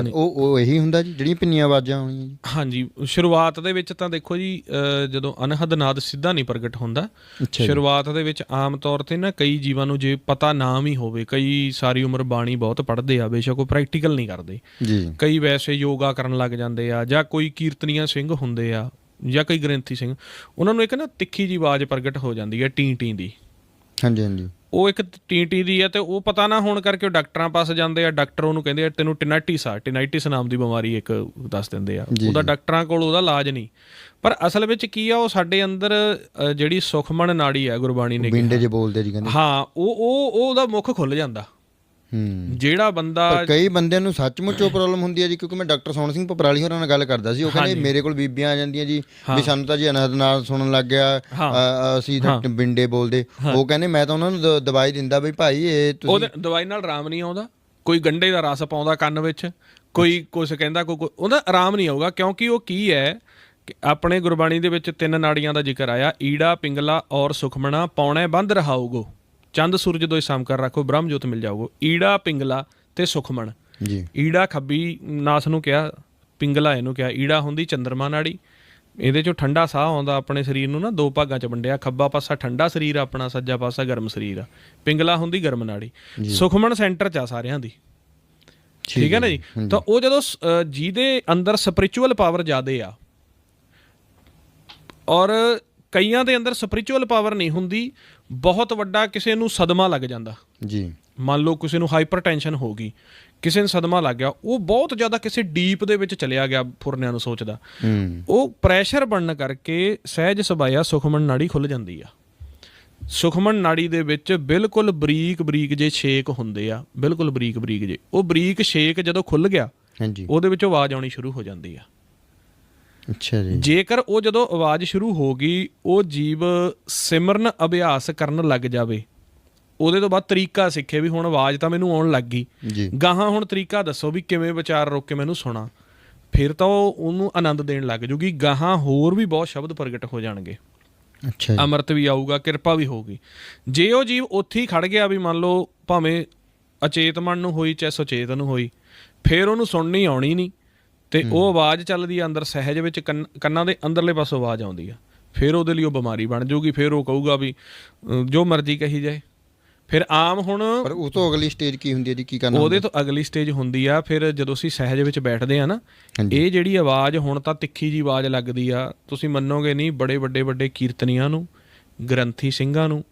ਉਹ ਉਹ ਇਹੀ ਹੁੰਦਾ ਜੀ ਜਿਹੜੀਆਂ ਪਿੰਨੀਆਂ ਆਵਾਜ਼ਾਂ ਆਉਣੀਆਂ ਜੀ। ਹਾਂਜੀ ਸ਼ੁਰੂਆਤ ਦੇ ਵਿੱਚ ਤਾਂ ਦੇਖੋ ਜੀ ਜਦੋਂ ਅਨਹਦ ਨਾਦ ਸਿੱਧਾ ਨਹੀਂ ਪ੍ਰਗਟ ਹੁੰਦਾ ਸ਼ੁਰੂਆਤ ਦੇ ਵਿੱਚ ਆਮ ਤੌਰ ਤੇ ਨਾ ਕਈ ਜੀਵਾਂ ਨੂੰ ਜੇ ਪਤਾ ਨਾਮ ਹੀ ਹੋਵੇ ਕਈ ਸਾਰੀ ਉਮਰ ਬਾਣੀ ਬਹੁਤ ਪੜ੍ਹਦੇ ਆ ਬੇਸ਼ੱਕ ਉਹ ਪ੍ਰੈਕਟੀਕਲ ਨਹੀਂ ਕਰਦੇ। ਜੀ। ਕਈ ਵੈਸੇ ਯੋਗਾ ਕਰਨ ਲੱਗ ਜਾਂਦੇ ਆ ਜਾਂ ਕੋਈ ਕੀਰਤਨੀਆਂ ਸਿੰਘ ਹੁੰਦੇ ਆ ਜਾਂ ਕਈ ਗ੍ਰੰਥੀ ਸਿੰਘ ਉਹਨਾਂ ਨੂੰ ਇੱਕ ਨਾ ਤਿੱਖੀ ਜੀ ਆਵਾਜ਼ ਪ੍ਰਗਟ ਹੋ ਜਾਂਦੀ ਹੈ ਟੀ ਟੀ ਦੀ। ਹਾਂਜੀ ਹਾਂਜੀ। ਉਹ ਇੱਕ ਟੀ ਟੀ ਦੀ ਹੈ ਤੇ ਉਹ ਪਤਾ ਨਾ ਹੋਣ ਕਰਕੇ ਉਹ ਡਾਕਟਰਾਂ ਪਾਸ ਜਾਂਦੇ ਆ ਡਾਕਟਰ ਉਹਨੂੰ ਕਹਿੰਦੇ ਆ ਤੈਨੂੰ ਟਿਨਾਈਟਿਸ ਆ ਟਿਨਾਈਟਿਸ ਨਾਮ ਦੀ ਬਿਮਾਰੀ ਇੱਕ ਦੱਸ ਦਿੰਦੇ ਆ। ਉਹਦਾ। ਡਾਕਟਰਾਂ ਕੋਲ ਉਹਦਾ ਇਲਾਜ ਨਹੀਂ। ਪਰ ਅਸਲ ਵਿੱਚ ਕੀ ਆ ਉਹ ਸਾਡੇ ਅੰਦਰ ਜਿਹੜੀ ਸੁਖਮਨ ਨਾੜੀ ਆ ਗੁਰਬਾਣੀ ਨੇ ਬਿੰਡੇ ਕਿਹਾ। ਜੇ ਬੋਲਦੇ ਜੀ ਕਹਿੰਦੇ। ਹਾਂ ਉਹ ਉਹ ਉਹ ਉਹਦਾ ਮੁੱਖ ਖੁੱਲ ਜਾਂਦਾ। ਜਿਹੜਾ ਬੰਦਾ ਪਰ ਕਈ ਬੰਦਿਆਂ ਨੂੰ ਸੱਚਮੁੱਚ ਉਹ ਪ੍ਰੋਬਲਮ ਹੁੰਦੀ ਹੈ ਜੀ ਕਿਉਂਕਿ ਮੈਂ ਡਾਕਟਰ ਸੋਹਣ ਸਿੰਘ ਪਪਰਾਲੀ ਹੋਰਾਂ ਨਾਲ ਗੱਲ ਕਰਦਾ ਸੀ ਉਹ ਕਹਿੰਦੇ ਮੇਰੇ ਕੋਲ ਬੀਬੀਆਂ ਆ ਜਾਂਦੀਆਂ ਜੀ ਵੀ ਸਾਨੂੰ ਤਾਂ ਜੀ ਅਨਹਦ ਨਾਲ ਸੁਣਨ ਲੱਗ ਗਿਆ ਅਸੀਂ ਬਿੰਡੇ ਬੋਲਦੇ। ਉਹ ਕਹਿੰਦੇ ਮੈਂ ਤਾਂ ਉਹਨਾਂ ਨੂੰ ਦਵਾਈ ਦਿੰਦਾ ਵੀ ਭਾਈ ਇਹ ਤੁਸੀਂ ਉਹਦੇ ਦਵਾਈ ਨਾਲ ਆਰਾਮ ਨਹੀਂ ਆਉਂਦਾ। ਕੋਈ ਗੰਡੇ ਦਾ ਰਸ ਪਾਉਂਦਾ ਕੰਨ ਵਿੱਚ ਕੋਈ ਕੁਝ ਕਹਿੰਦਾ ਕੋਈ ਉਹਦਾ ਆਰਾਮ ਨਹੀਂ ਆਊਗਾ ਕਿਉਂਕਿ ਉਹ ਕੀ ਹੈ ਆਪਣੇ ਗੁਰਬਾਣੀ ਦੇ ਵਿੱਚ ਤਿੰਨ ਨਾੜੀਆਂ ਦਾ ਜ਼ਿਕਰ ਆਇਆ ਈੜਾ ਪਿੰਗਲਾ ਔਰ ਸੁਖਮਣਾ ਪੌਣੇ ਬੰਦ ਰਹਾਉਗੋ ਚੰਦ ਸੂਰਜ ਦੋਇ ਸਮ ਕਰ ਰੱਖੋ ਬ੍ਰਹਮ ਜੋਤ ਮਿਲ ਜਾਊਗੋ। ਈੜਾ ਪਿੰਗਲਾ ਤੇ ਸੁਖਮਣ। ਜੀ। ਈੜਾ ਖੱਬੀ ਨਾਸ ਨੂੰ ਕਿਹਾ ਪਿੰਗਲਾ ਇਹਨੂੰ ਕਿਹਾ। ਈੜਾ ਹੁੰਦੀ ਚੰਦਰਮਾ ਨਾੜੀ। ਇਹਦੇ ਚੋਂ ਠੰਡਾ ਸਾਹ ਆਉਂਦਾ ਆਪਣੇ ਸਰੀਰ ਨੂੰ ਨਾ ਦੋ ਭਾਗਾਂ ਚ ਵੰਡਿਆ। ਖੱਬਾ ਪਾਸਾ ਠੰਡਾ ਸਰੀਰ ਆਪਣਾ ਸੱਜਾ ਪਾਸਾ ਗਰਮ ਸਰੀਰ ਆ। ਪਿੰਗਲਾ ਹੁੰਦੀ ਗਰਮ ਨਾੜੀ। ਸੁਖਮਣ ਸੈਂਟਰ ਚ ਆ ਸਾਰਿਆਂ ਦੀ। ਠੀਕ ਹੈ ਨਾ ਜੀ? ਤਾਂ ਉਹ ਜਦੋਂ ਜਿਹਦੇ ਅੰਦਰ ਸਪਿਰਚੁਅਲ ਪਾਵਰ ਜ਼ਿਆਦੇ ਆ ਔਰ ਕਈਆਂ ਦੇ ਅੰਦਰ ਸਪਿਰਚੁਅਲ ਪਾਵਰ ਨਹੀਂ ਹੁੰਦੀ ਬਹੁਤ ਵੱਡਾ ਕਿਸੇ ਨੂੰ ਸਦਮਾ ਲੱਗ ਜਾਂਦਾ। ਜੀ। ਮੰਨ ਲਓ ਕਿਸੇ ਨੂੰ ਹਾਈਪਰਟੈਂਸ਼ਨ ਹੋ ਗਈ ਕਿਸੇ ਨੂੰ ਸਦਮਾ ਲੱਗ ਗਿਆ ਉਹ ਬਹੁਤ ਜ਼ਿਆਦਾ ਕਿਸੇ ਡੀਪ ਦੇ ਵਿੱਚ ਚਲਿਆ ਗਿਆ ਫੁਰਨਿਆਂ ਨੂੰ ਸੋਚਦਾ। ਉਹ ਪ੍ਰੈਸ਼ਰ ਬਣਨ ਕਰਕੇ ਸਹਿਜ ਸਬਾਇਆ ਸੁਖਮਨ ਨਾੜੀ ਖੁੱਲ ਜਾਂਦੀ ਆ। ਸੁਖਮਨ ਨਾੜੀ ਦੇ ਵਿੱਚ ਬਿਲਕੁਲ ਬਰੀਕ ਬਰੀਕ ਜੇ ਛੇਕ ਹੁੰਦੇ ਆ ਬਿਲਕੁਲ ਬਰੀਕ ਬਰੀਕ ਜੇ। ਉਹ ਬਰੀਕ ਛੇਕ ਜਦੋਂ ਖੁੱਲ ਗਿਆ ਹਾਂਜੀ। ਉਹਦੇ ਵਿੱਚੋਂ ਆਵਾਜ਼ ਆਉਣੀ ਸ਼ੁਰੂ ਹੋ ਜਾਂਦੀ ਆ। ਅੱਛਾ ਜੀ। ਜੇਕਰ ਉਹ ਜਦੋਂ ਆਵਾਜ਼ ਸ਼ੁਰੂ ਹੋ ਗਈ ਉਹ ਜੀਵ ਸਿਮਰਨ ਅਭਿਆਸ ਕਰਨ ਲੱਗ ਜਾਵੇ ਉਹਦੇ ਤੋਂ ਬਾਅਦ ਤਰੀਕਾ ਸਿੱਖੇ ਵੀ ਹੁਣ ਆਵਾਜ਼ ਤਾਂ ਮੈਨੂੰ ਆਉਣ ਲੱਗ ਗਈ। ਗਾਹਾਂ ਹੁਣ ਤਰੀਕਾ ਦੱਸੋ ਵੀ ਕਿਵੇਂ ਵਿਚਾਰ ਰੋਕ ਕੇ ਮੈਨੂੰ ਸੁਣਾ। ਫਿਰ ਤਾਂ ਉਹ ਉਹਨੂੰ ਆਨੰਦ ਦੇਣ ਲੱਗ ਜੂਗੀ ਗਾਹਾਂ ਹੋਰ ਵੀ ਬਹੁਤ ਸ਼ਬਦ ਪ੍ਰਗਟ ਹੋ ਜਾਣਗੇ। ਅੱਛਾ ਜੀ। ਅਮਰਤ ਵੀ ਆਊਗਾ ਕਿਰਪਾ ਵੀ ਹੋਊਗੀ। ਜੇ ਉਹ ਜੀਵ ਉੱਥੇ ਹੀ ਖੜ ਗਿਆ ਵੀ ਮੰਨ ਲਓ ਭਾਵੇਂ ਅਚੇਤ ਮਨ ਨੂੰ ਹੋਈ ਚਾਹੇ ਸੁਚੇਤ ਨੂੰ ਹੋਈ ਫਿਰ ਉਹਨੂੰ ਸੁਣਨੀ ਆਉਣੀ ਨਹੀਂ। ਤੇ ਉਹ ਆਵਾਜ਼ ਚੱਲਦੀ ਆ ਅੰਦਰ ਸਹਿਜ ਵਿੱਚ ਕੰਨ- ਦੇ ਅੰਦਰਲੇ ਪਾਸੋਂ ਆਵਾਜ਼ ਆਉਂਦੀ ਆ। ਫਿਰ ਉਹਦੇ ਲਈ ਉਹ ਬਿਮਾਰੀ ਬਣ ਜਾਊਗੀ ਫਿਰ ਉਹ ਕਹੂਗਾ ਵੀ ਜੋ ਮਰਜ਼ੀ ਕਹੀ ਜਾਏ। ਫਿਰ ਆਮ ਹੁਣ ਪਰ ਉਸ ਤੋਂ ਅਗਲੀ ਸਟੇਜ ਕੀ ਹੁੰਦੀ ਹੈ ਜੀ ਕੀ ਕਰਨਾ ਉਹਦੇ ਤੋਂ ਅਗਲੀ ਸਟੇਜ ਹੁੰਦੀ ਆ ਫਿਰ ਜਦੋਂ ਅਸੀਂ ਸਹਿਜ ਵਿੱਚ ਬੈਠਦੇ ਆ ਨਾ। ਇਹ ਜਿਹੜੀ ਆਵਾਜ਼ ਹੁਣ ਤਾਂ ਤਿੱਖੀ ਜੀ ਆਵਾਜ਼ ਲੱਗਦੀ ਆ। ਤੁਸੀਂ ਮੰਨੋਗੇ ਨਹੀਂ ਬੜੇ ਵੱਡੇ ਵੱਡੇ ਕੀਰਤਨੀਆਂ ਨੂੰ ਗ੍ਰੰਥੀ ਸਿੰਘਾਂ ਨੂੰ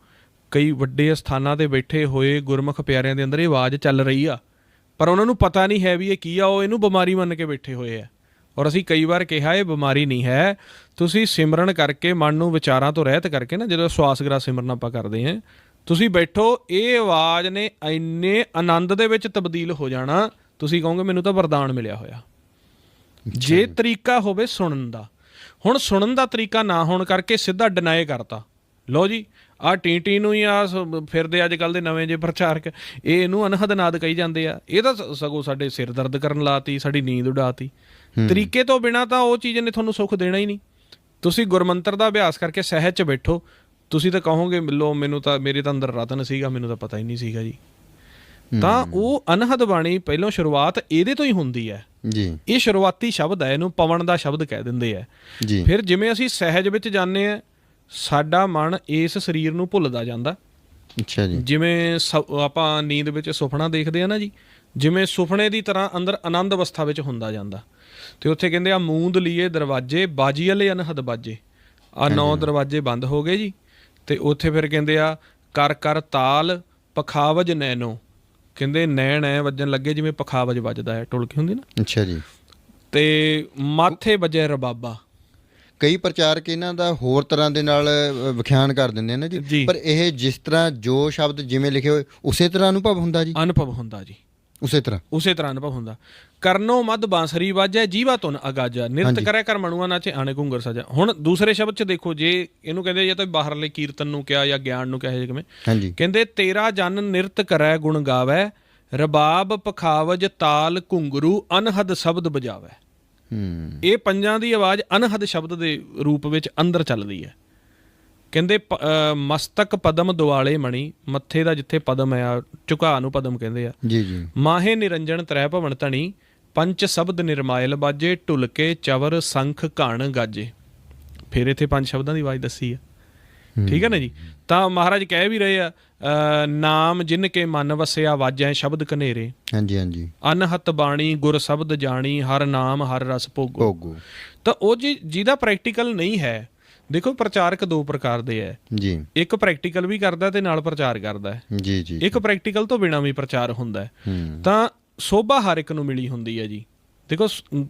ਕਈ ਵੱਡੇ ਸਥਾਨਾਂ ਤੇ ਬੈਠੇ ਹੋਏ ਗੁਰਮੁਖ ਪਿਆਰਿਆਂ ਦੇ ਅੰਦਰ ਇਹ ਆਵਾਜ਼ ਚੱਲ ਰਹੀ ਆ। ਪਰ ਉਹਨਾਂ ਨੂੰ ਪਤਾ ਨਹੀਂ ਹੈ ਵੀ ਇਹ ਕੀ ਆ ਉਹ ਇਹਨੂੰ ਬਿਮਾਰੀ ਮੰਨ ਕੇ ਬੈਠੇ ਹੋਏ ਆ। ਔਰ ਅਸੀਂ ਕਈ ਵਾਰ ਕਿਹਾ ਇਹ ਬਿਮਾਰੀ ਨਹੀਂ ਹੈ। ਤੁਸੀਂ ਸਿਮਰਨ ਕਰਕੇ ਮਨ ਨੂੰ ਵਿਚਾਰਾਂ ਤੋਂ ਰਹਿਤ ਕਰਕੇ ਨਾ ਜਦੋਂ ਸਵਾਸਗਰਾ ਸਿਮਰਨ ਆਪਾਂ ਕਰਦੇ ਹਾਂ ਤੁਸੀਂ ਬੈਠੋ ਇਹ ਆਵਾਜ਼ ਨੇ ਇੰਨੇ ਆਨੰਦ ਦੇ ਵਿੱਚ ਤਬਦੀਲ ਹੋ ਜਾਣਾ ਤੁਸੀਂ ਕਹੋਗੇ ਮੈਨੂੰ ਤਾਂ ਵਰਦਾਨ ਮਿਲਿਆ ਹੋਇਆ। ਜੇ ਤਰੀਕਾ ਹੋਵੇ ਸੁਣਨ ਦਾ। ਹੁਣ ਸੁਣਨ ਦਾ ਤਰੀਕਾ ਨਾ ਹੋਣ ਕਰਕੇ ਸਿੱਧਾ ਡਿਨਾਈ ਕਰਤਾ। ਲਓ ਜੀ ਆ ਟੀ ਨੂੰ ਹੀ ਆ ਫਿਰਦੇ ਅੱਜ ਕੱਲ ਦੇ ਨਵੇਂ ਜੇ ਪ੍ਰਚਾਰਕ ਇਹ ਇਹਨੂੰ ਅਨਹਦ ਨਾਦ ਕਹੀ ਜਾਂਦੇ ਆ। ਇਹ ਤਾਂ ਸਗੋਂ ਸਾਡੇ ਸਿਰ ਦਰਦ ਕਰਨ ਲਾਤੀ ਸਾਡੀ ਨੀਂਦ ਉਡਾਤੀ। ਤਰੀਕੇ ਤੋਂ ਬਿਨਾ ਤਾਂ ਉਹ ਚੀਜ਼ ਨੇ ਤੁਹਾਨੂੰ ਸੁੱਖ ਦੇਣਾ ਹੀ ਨਹੀਂ। ਤੁਸੀਂ ਗੁਰਮੰਤਰ ਦਾ ਅਭਿਆਸ ਕਰਕੇ ਸਹਿਜ 'ਚ ਬੈਠੋ। ਤੁਸੀਂ ਤਾਂ ਕਹੋਗੇ ਮਿਲੋ ਮੈਨੂੰ ਤਾਂ ਮੇਰੇ ਤਾਂ ਅੰਦਰ ਰਤਨ ਸੀਗਾ ਮੈਨੂੰ ਤਾਂ ਪਤਾ ਹੀ ਨਹੀਂ ਸੀਗਾ ਜੀ। ਤਾਂ ਉਹ ਅਨਹਦ ਬਾਣੀ ਪਹਿਲਾਂ ਸ਼ੁਰੂਆਤ ਇਹਦੇ ਤੋਂ ਹੀ ਹੁੰਦੀ ਹੈ। ਜੀ। ਇਹ ਸ਼ੁਰੂਆਤੀ ਸ਼ਬਦ ਹੈ ਇਹਨੂੰ ਪਵਨ ਦਾ ਸ਼ਬਦ ਕਹਿ ਦਿੰਦੇ ਆ। ਜੀ। ਫਿਰ ਜਿਵੇਂ ਅਸੀਂ ਸਹਿਜ ਵਿੱਚ ਜਾਂਦੇ ਆ ਸਾਡਾ ਮਨ ਇਸ ਸਰੀਰ ਨੂੰ ਭੁੱਲਦਾ ਜਾਂਦਾ। ਅੱਛਾ ਜੀ। ਜਿਵੇਂ ਆਪਾਂ ਨੀਂਦ ਵਿੱਚ ਸੁਪਨਾ ਦੇਖਦੇ ਆ ਨਾ ਜੀ ਜਿਵੇਂ ਸੁਪਨੇ ਦੀ ਤਰ੍ਹਾਂ ਅੰਦਰ ਆਨੰਦ ਅਵਸਥਾ ਵਿੱਚ ਹੁੰਦਾ ਜਾਂਦਾ। ਤੇ ਉੱਥੇ ਕਹਿੰਦੇ ਆ ਮੂੰਦ ਲੀਏ ਦਰਵਾਜੇ ਬਾਜੀਲੇ ਅਨਹਦ ਬਾਜੇ। ਆ ਨੌ ਦਰਵਾਜੇ ਬੰਦ ਹੋ ਗਏ ਜੀ। ਤੇ ਉੱਥੇ ਫਿਰ ਕਹਿੰਦੇ ਆ ਕਰ ਕਰ ਤਾਲ ਪਖਾਵਜ ਨੈਨੋ ਕਹਿੰਦੇ ਨੈਣ ਐ ਵੱਜਣ ਲੱਗੇ ਜਿਵੇਂ ਪਖਾਵਜ ਵੱਜਦਾ ਹੈ। ਟੁਲਕੀ ਹੁੰਦੀ ਨਾ। ਅੱਛਾ ਜੀ। ਤੇ ਮਾਥੇ ਵੱਜੇ ਰਬਾਬਾ। ਕਈ ਪ੍ਰਚਾਰਕ ਇਹਨਾਂ ਦਾ ਹੋਰ ਤਰ੍ਹਾਂ ਦੇ ਨਾਲ ਵਿਖਿਆਨ ਕਰ ਦਿੰਦੇ ਨੇ ਜੀ। ਪਰ ਇਹ ਜਿਸ ਤਰ੍ਹਾਂ ਜੋ ਸ਼ਬਦ ਜਿਵੇਂ ਲਿਖੇ ਹੋਏ ਉਸੇ ਤਰ੍ਹਾਂ ਅਨੁਭਵ ਹੁੰਦਾ ਜੀ? ਅਨੁਭਵ ਹੁੰਦਾ ਜੀ। ਉਸੇ ਤਰ੍ਹਾਂ। ਉਸੇ ਤਰ੍ਹਾਂ ਅਨੁਭਵ ਹੁੰਦਾ। ਕਰਨੋ ਮਦ ਬਾਂਸਰੀ ਵਾਜੈ ਜੀਵਾ ਤੁਨ ਅਗਾਜਾ। ਨਿਰਤ ਕਰਿਆ ਕਰ ਮਣੂਆ ਨਾਚੇ ਆਣੇ ਘੁੰਗਰ ਸਜਾ। ਹੁਣ ਦੂਸਰੇ ਸ਼ਬਦ ਚ ਦੇਖੋ ਜੇ ਇਹਨੂੰ ਕਹਿੰਦੇ ਜਾਂ ਤਾਂ ਬਾਹਰਲੇ ਕੀਰਤਨ ਨੂੰ ਕਿਹਾ ਜਾਂ ਗਿਆਨ ਨੂੰ ਕਿਹਾ ਜਾਂ ਕਿਵੇਂ। ਹਾਂਜੀ। ਕਹਿੰਦੇ ਤੇਰਾ ਜਨ ਨਿਰਤ ਕਰੈ ਗੁਣ ਗਾਵੈ ਰਬਾਬ ਪਖਾਵਜ ਤਾਲ ਘੁੰਗਰੂ ਅਨਹਦ ਸ਼ਬਦ ਬਜਾਵੈ। ਇਹ ਪੰਜਾਂ ਦੀ ਆਵਾਜ਼ ਅਨਹਦ ਸ਼ਬਦ ਦੇ ਰੂਪ ਵਿੱਚ ਅੰਦਰ ਚੱਲਦੀ ਹੈ। ਕਹਿੰਦੇ ਮਸਤਕ ਪਦਮ ਦੁਆਲੇ ਮਣੀ ਮੱਥੇ ਦਾ ਜਿੱਥੇ ਪਦਮ ਹੈ ਝੁਕਾ ਨੂੰ ਪਦਮ ਕਹਿੰਦੇ ਆ। ਜੀ ਜੀ। ਮਾਹੇ ਨਿਰੰਜਨ ਤ੍ਰੈ ਭਵਨ ਧਣੀ ਪੰਚ ਸ਼ਬਦ ਨਿਰਮਾਇਲ ਬਾਜੇ ਢੁਲਕੇ ਚਵਰ ਸੰਖ ਘਣ ਗਾਜੇ। ਫਿਰ ਇੱਥੇ ਪੰਜ ਸ਼ਬਦਾਂ ਦੀ ਆਵਾਜ਼ ਦੱਸੀ ਆ ਠੀਕ ਹੈ ਨਾ ਜੀ? ਤਾਂ ਮਹਾਰਾਜ ਕਹਿ ਵੀ ਰਹੇ ਆ ਨਾਮ ਜਿਨ ਕੇ ਮਨ ਵਸਿਆ ਵਾਜੈ ਸ਼ਬਦ ਕਨੇਰੇ ਹਾਂਜੀ ਹਾਂਜੀ। ਅਨਹਤ ਬਾਣੀ ਗੁਰ ਸ਼ਬਦ ਜਾਣੀ ਹਰ ਨਾਮ ਹਰ ਰਸ ਭੋਗੋ। ਤਾਂ ਉਹ ਜੀ ਜਿਹਦਾ ਪ੍ਰੈਕਟੀਕਲ ਨਹੀਂ ਹੈ ਦੇਖੋ ਪ੍ਰਚਾਰਕ ਦੋ ਪ੍ਰਕਾਰ ਦੇ ਹੈ। ਜੀ। ਇੱਕ ਪ੍ਰੈਕਟੀਕਲ ਵੀ ਕਰਦਾ ਤੇ ਨਾਲ ਪ੍ਰਚਾਰ ਕਰਦਾ ਹੈ। ਜੀ ਜੀ ਇੱਕ ਪ੍ਰੈਕਟੀਕਲ ਤੋਂ ਬਿਨਾ ਵੀ ਪ੍ਰਚਾਰ ਹੁੰਦਾ ਹੂੰ। ਤਾਂ ਸੋਭਾ ਹਰ ਇੱਕ ਨੂੰ ਮਿਲੀ ਹੁੰਦੀ ਹੈ ਜੀ। ਦੇਖੋ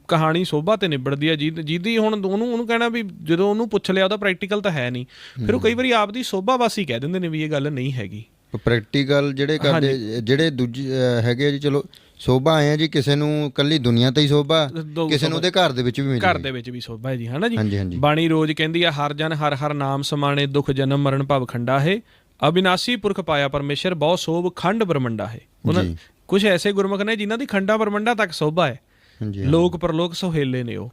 ਕਹਾਣੀ ਸੋਭਾ ਤੇ ਨਿਬੜਦੀ ਹੈ ਜਿਹਦੀ ਹੁਣ ਉਹਨੂੰ ਉਹਨੂੰ ਕਹਿਣਾ ਵੀ ਜਦੋਂ ਉਹਨੂੰ ਪੁੱਛ ਲਿਆ ਉਹਦਾ ਪ੍ਰੈਕਟੀਕਲ ਤਾਂ ਹੈ ਨਹੀਂ। ਫਿਰ ਉਹ ਕਈ ਵਾਰੀ ਆਪਦੀ ਸੋਭਾ ਵਾਸੀ ਕਹਿ ਦਿੰਦੇ ਨੇ ਵੀ ਇਹ ਗੱਲ ਨਹੀਂ ਹੈਗੀ। ਪ੍ਰੈਕਟੀਕਲ ਜਿਹੜੇ ਕਰਦੇ ਜਿਹੜੇ ਦੂਜੇ ਹੈਗੇ ਜੀ ਚਲੋ ਸੋਭਾ ਆਏ ਆ ਜੀ ਕਿਸੇ ਨੂੰ ਕੱਲੀ ਦੁਨੀਆ ਤੇ ਹੀ ਸੋਭਾ ਦੋ ਕਿਸੇ ਨੂੰ ਉਹਦੇ ਘਰ ਦੇ ਵਿੱਚ ਵੀ ਮਿਲ ਘਰ ਦੇ ਵਿੱਚ ਵੀ ਸੋਭਾ ਹੈ ਜੀ ਹਨਾ ਜੀ? ਬਾਣੀ ਰੋਜ਼ ਕਹਿੰਦੀ ਆ ਹਰ ਜਨ ਹਰ ਹਰ ਨਾਮ ਸਮਾਣੇ ਦੁਖ ਜਨਮ ਮਰਨ ਭਵ ਖੰਡਾ ਹੈ। ਅਬਿਨਾਸੀ ਪੁਰਖ ਪਾਇਆ ਪਰਮੇਸ਼ਰ ਬਹੁ ਸੋਭ ਖੰਡ ਬ੍ਰਹਮੰਡਾ ਹੈ। ਉਹਨਾਂ। ਕੁਝ ਐਸੇ ਗੁਰਮੁਖ ਨੇ ਜਿਨ੍ਹਾਂ ਦੀ ਖੰਡਾ ਬ੍ਰਹਮੰਡਾ ਤੱਕ ਸੋਭਾ ਹੈ। ਲੋਕ ਪਰਲੋਕ ਸੁਹੇਲੇ ਨੇ ਉਹ।